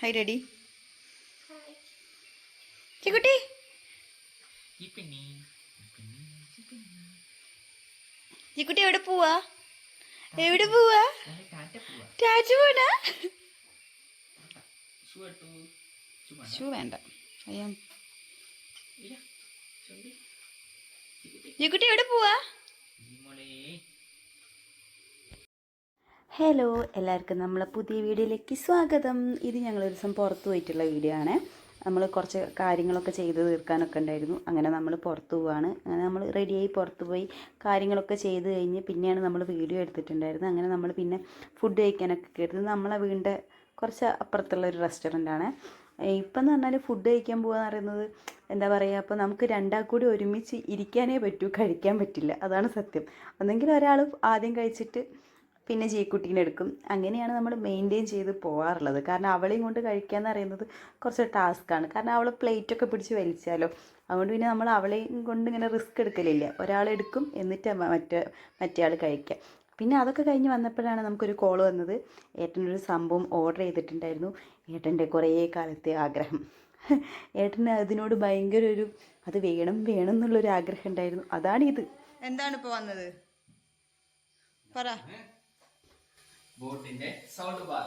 High daddy ചിക്കുട്ടി ചിക്കുട്ടി എവിടെ പോവാ? എവിടെ പോവാ. ടാറ്റ പോവാ. ടാറ്റു പോണ ഷൂ വേണ്ട. അയ്യാ. ചിക്കുട്ടി എവിടെ പോവാ ഈ മോളെ ഹലോ എല്ലാവർക്കും നമ്മളെ പുതിയ വീഡിയോയിലേക്ക് സ്വാഗതം. ഇത് ഞങ്ങൾ ഒരു ദിവസം പുറത്ത് പോയിട്ടുള്ള വീഡിയോ ആണ്. നമ്മൾ കുറച്ച് കാര്യങ്ങളൊക്കെ ചെയ്ത് തീർക്കാനൊക്കെ ഉണ്ടായിരുന്നു. അങ്ങനെ നമ്മൾ പുറത്ത് പോവാണ്. അങ്ങനെ നമ്മൾ റെഡിയായി പുറത്ത് പോയി കാര്യങ്ങളൊക്കെ ചെയ്ത് കഴിഞ്ഞ് പിന്നെയാണ് നമ്മൾ വീഡിയോ എടുത്തിട്ടുണ്ടായിരുന്നത്. അങ്ങനെ നമ്മൾ പിന്നെ ഫുഡ് കഴിക്കാനൊക്കെ കയറുന്നത് നമ്മളെ വീടിന്റെ കുറച്ച് അപ്പുറത്തുള്ള ഒരു റെസ്റ്റോറന്റ് ആണ്. ഇപ്പം എന്ന് പറഞ്ഞാൽ ഫുഡ് കഴിക്കാൻ പോകുക പറയുന്നത് എന്താ പറയുക അപ്പോൾ നമുക്ക് രണ്ടാൾ കൂടി ഒരുമിച്ച് ഇരിക്കാനേ പറ്റൂ കഴിക്കാൻ പറ്റില്ല. അതാണ് സത്യം. ഒന്നെങ്കിൽ ഒരാൾ ആദ്യം കഴിച്ചിട്ട് പിന്നെ ചീക്കുട്ടീനെ എടുക്കും. അങ്ങനെയാണ് നമ്മൾ മെയിന്റെയിൻ ചെയ്ത് പോകാറുള്ളത് കാരണം അവളെയും കൊണ്ട് കഴിക്കുക എന്ന് പറയുന്നത് കുറച്ച് ടാസ്ക്കാണ് കാരണം അവൾ പ്ലേറ്റൊക്കെ പിടിച്ച് വലിച്ചാലോ. അതുകൊണ്ട് പിന്നെ നമ്മൾ അവളെയും കൊണ്ട് ഇങ്ങനെ റിസ്ക് എടുക്കലില്ല. ഒരാളെടുക്കും എന്നിട്ട് മറ്റേ മറ്റേ ആൾ കഴിക്കുക പിന്നെ അതൊക്കെ കഴിഞ്ഞ് വന്നപ്പോഴാണ് നമുക്കൊരു കോൾ വന്നത്. ഏട്ടനൊരു സംഭവം ഓർഡർ ചെയ്തിട്ടുണ്ടായിരുന്നു. ഏട്ടന്റെ കുറേ കാലത്തെ ആഗ്രഹം. ഏട്ടന് അതിനോട് ഭയങ്കര ഒരു അത് വേണം വേണം എന്നുള്ളൊരു ആഗ്രഹം ഉണ്ടായിരുന്നു. അതാണ് ഇത് എന്താണ് ഇപ്പോൾ വന്നത്? പറ. ബോട്ടിന്റെ സൗണ്ട് ബാർ.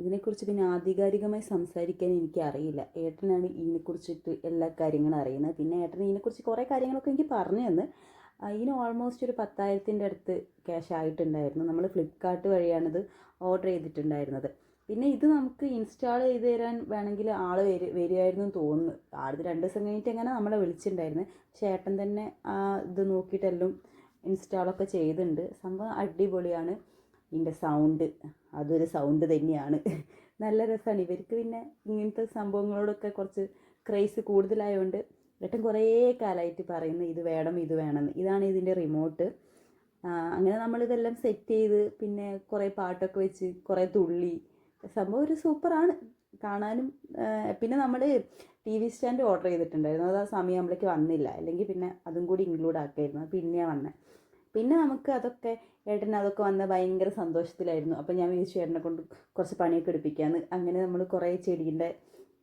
ഇതിനെക്കുറിച്ച് പിന്നെ ആധികാരികമായി സംസാരിക്കാൻ എനിക്ക് അറിയില്ല ഏട്ടനാണ് ഇതിനെക്കുറിച്ചിട്ട് എല്ലാ കാര്യങ്ങളും അറിയുന്നത്. പിന്നെ ഏട്ടൻ ഇതിനെക്കുറിച്ച് കുറേ കാര്യങ്ങളൊക്കെ എനിക്ക് പറഞ്ഞു തന്ന് ഇതിന് ഓൾമോസ്റ്റ് ഒരു പത്തായിരത്തിന്റെ അടുത്ത് ക്യാഷ് ആയിട്ടുണ്ടായിരുന്നു. നമ്മൾ ഫ്ലിപ്കാർട്ട് വഴിയാണിത് ഓർഡർ ചെയ്തിട്ടുണ്ടായിരുന്നത്. പിന്നെ ഇത് നമുക്ക് ഇൻസ്റ്റാൾ ചെയ്ത് തരാൻ വേണമെങ്കിൽ ആൾ വരു വരുമായിരുന്നു എന്ന് തോന്നുന്നു. ആളിത് രണ്ട് ദിവസം കഴിഞ്ഞിട്ട് എങ്ങനെ നമ്മളെ വിളിച്ചിട്ടുണ്ടായിരുന്നു. ഏട്ടൻ തന്നെ ആ ഇത് നോക്കിയിട്ടെല്ലാം ഇൻസ്റ്റാളൊക്കെ ചെയ്തിട്ടുണ്ട്. സംഭവം അടിപൊളിയാണ്. ഇതിന്റെ സൗണ്ട് അതൊരു സൗണ്ട് തന്നെയാണ്. നല്ല രസമാണ്. ഇവർക്ക് പിന്നെ ഇങ്ങനത്തെ സംഭവങ്ങളോടൊക്കെ കുറച്ച് ക്രൈസ് കൂടുതലായതുകൊണ്ട് ഏട്ടൻ കുറേ കാലമായിട്ട് പറയുന്നു ഇത് വേണം ഇത് വേണമെന്ന്. ഇതാണ് ഇതിന്റെ റിമോട്ട് അങ്ങനെ നമ്മളിതെല്ലാം സെറ്റ് ചെയ്ത് പിന്നെ കുറേ പാട്ടൊക്കെ വെച്ച് കുറേ തുള്ളി സംഭവം ഒരു സൂപ്പറാണ്. കാണാനും പിന്നെ നമ്മൾ ടി വി സ്റ്റാൻഡ് ഓർഡർ ചെയ്തിട്ടുണ്ടായിരുന്നു. അത് ആ സമയമാകുമ്പോഴേക്ക് വന്നില്ല. അല്ലെങ്കിൽ പിന്നെ അതും കൂടി ഇൻക്ലൂഡ് ആക്കായിരുന്നു. പിന്നെയാണ് വന്നത് പിന്നെ നമുക്ക് അതൊക്കെ ഏട്ടൻ അതൊക്കെ വന്ന ഭയങ്കര സന്തോഷത്തിലായിരുന്നു. അപ്പം ഞാൻ വിചാരിച്ചു ഏട്ടനെ കൊണ്ട് കുറച്ച് പണിയൊക്കെ എടുപ്പിക്കാമെന്ന് അങ്ങനെ നമ്മൾ കുറേ ചെടീന്റെ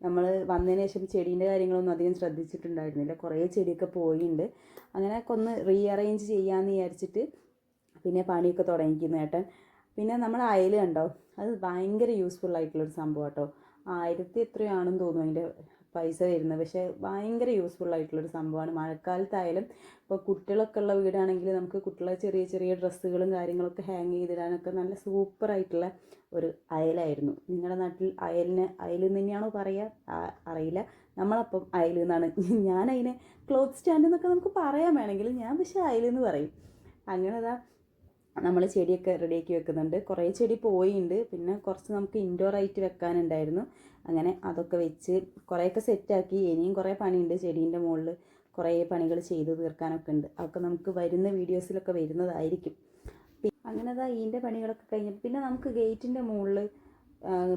നമ്മൾ വന്നതിന് ശേഷം ചെടീന്റെ കാര്യങ്ങളൊന്നും അധികം ശ്രദ്ധിച്ചിട്ടുണ്ടായിരുന്നില്ല. കുറേ ചെടിയൊക്കെ പോയിണ്ട്. അങ്ങനെ ഒന്ന് റീഅറേഞ്ച് ചെയ്യാമെന്ന് വിചാരിച്ചിട്ട് പിന്നെ പണിയൊക്കെ തുടങ്ങിക്കുന്നു ഏട്ടൻ. പിന്നെ നമ്മൾ അയൽ കണ്ടോ? അത് ഭയങ്കര യൂസ്ഫുൾ ആയിട്ടുള്ളൊരു സംഭവം കേട്ടോ. ആയിരത്തി എത്രയാണെന്ന് തോന്നുന്നു അതിന്റെ പൈസ വരുന്നത്. പക്ഷേ ഭയങ്കര യൂസ്ഫുൾ ആയിട്ടുള്ളൊരു സംഭവമാണ്. മഴക്കാലത്തായാലും ഇപ്പോൾ കുട്ടികളൊക്കെ ഉള്ള വീടാണെങ്കിൽ നമുക്ക് കുട്ടികളെ ചെറിയ ചെറിയ ഡ്രസ്സുകളും കാര്യങ്ങളൊക്കെ ഹാങ് ചെയ്തിടാനൊക്കെ നല്ല സൂപ്പർ ആയിട്ടുള്ള ഒരു അയലായിരുന്നു. നിങ്ങളുടെ നാട്ടിൽ അയലിന് അയൽ തന്നെയാണോ പറയുക അറിയില്ല. നമ്മളപ്പം അയൽ എന്നാണ്. ഞാൻ അതിനെ ക്ലോത്ത് സ്റ്റാൻഡ് എന്നൊക്കെ നമുക്ക് പറയാൻ വേണമെങ്കിൽ ഞാൻ പക്ഷേ അയൽ എന്ന് പറയും. അങ്ങനെ അതാ നമ്മൾ ചെടിയൊക്കെ റെഡിയാക്കി വെക്കുന്നുണ്ട്. കുറേ ചെടി പോയിട്ടുണ്ട് പിന്നെ കുറച്ച് നമുക്ക് ഇൻഡോർ ആയിട്ട് വെക്കാനുണ്ടായിരുന്നു. അങ്ങനെ അതൊക്കെ വെച്ച് കുറേയൊക്കെ സെറ്റാക്കി. ഇനിയും കുറേ പണിയുണ്ട് ചെടീന്റെ മുകളിൽ കുറേ പണികൾ ചെയ്ത് തീർക്കാനൊക്കെ ഉണ്ട്. അതൊക്കെ നമുക്ക് വരുന്ന വീഡിയോസിലൊക്കെ വരുന്നതായിരിക്കും. അങ്ങനെ അതാ ഇതിന്റെ പണികളൊക്കെ കഴിഞ്ഞ് പിന്നെ നമുക്ക് ഗേറ്റിന്റെ മുകളിൽ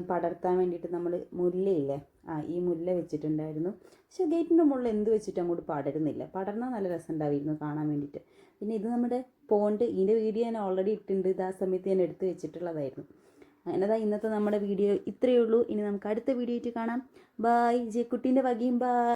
പടർത്താൻ വേണ്ടിയിട്ട് നമ്മൾ മുല്ലയില്ലേ? ആ ഈ മുല്ല വെച്ചിട്ടുണ്ടായിരുന്നു. പക്ഷെ ഗേറ്റിന്റെ മുകളിൽ എന്ത് വെച്ചിട്ട് അങ്ങോട്ട് പടരുന്നില്ല. പടർന്നാൽ നല്ല രസം ഉണ്ടാവിയിരുന്നു കാണാൻ വേണ്ടിയിട്ട്. പിന്നെ ഇത് നമ്മുടെ പോണ്ട് ഇതിന്റെ വീഡിയോ ഞാൻ ഓൾറെഡി ഇട്ടിട്ടുണ്ട്. ഇത് ആ സമയത്ത് ഞാൻ എടുത്ത് വെച്ചിട്ടുള്ളതായിരുന്നു. അങ്ങനെതാ ഇന്നത്തെ നമ്മുടെ വീഡിയോ ഇത്രയേ ഉള്ളൂ. ഇനി നമുക്ക് അടുത്ത വീഡിയോ ആയിട്ട് കാണാം. ബായ് ജയക്കുട്ടീന്റെ കുട്ടീന്റെ വകയും ബായ്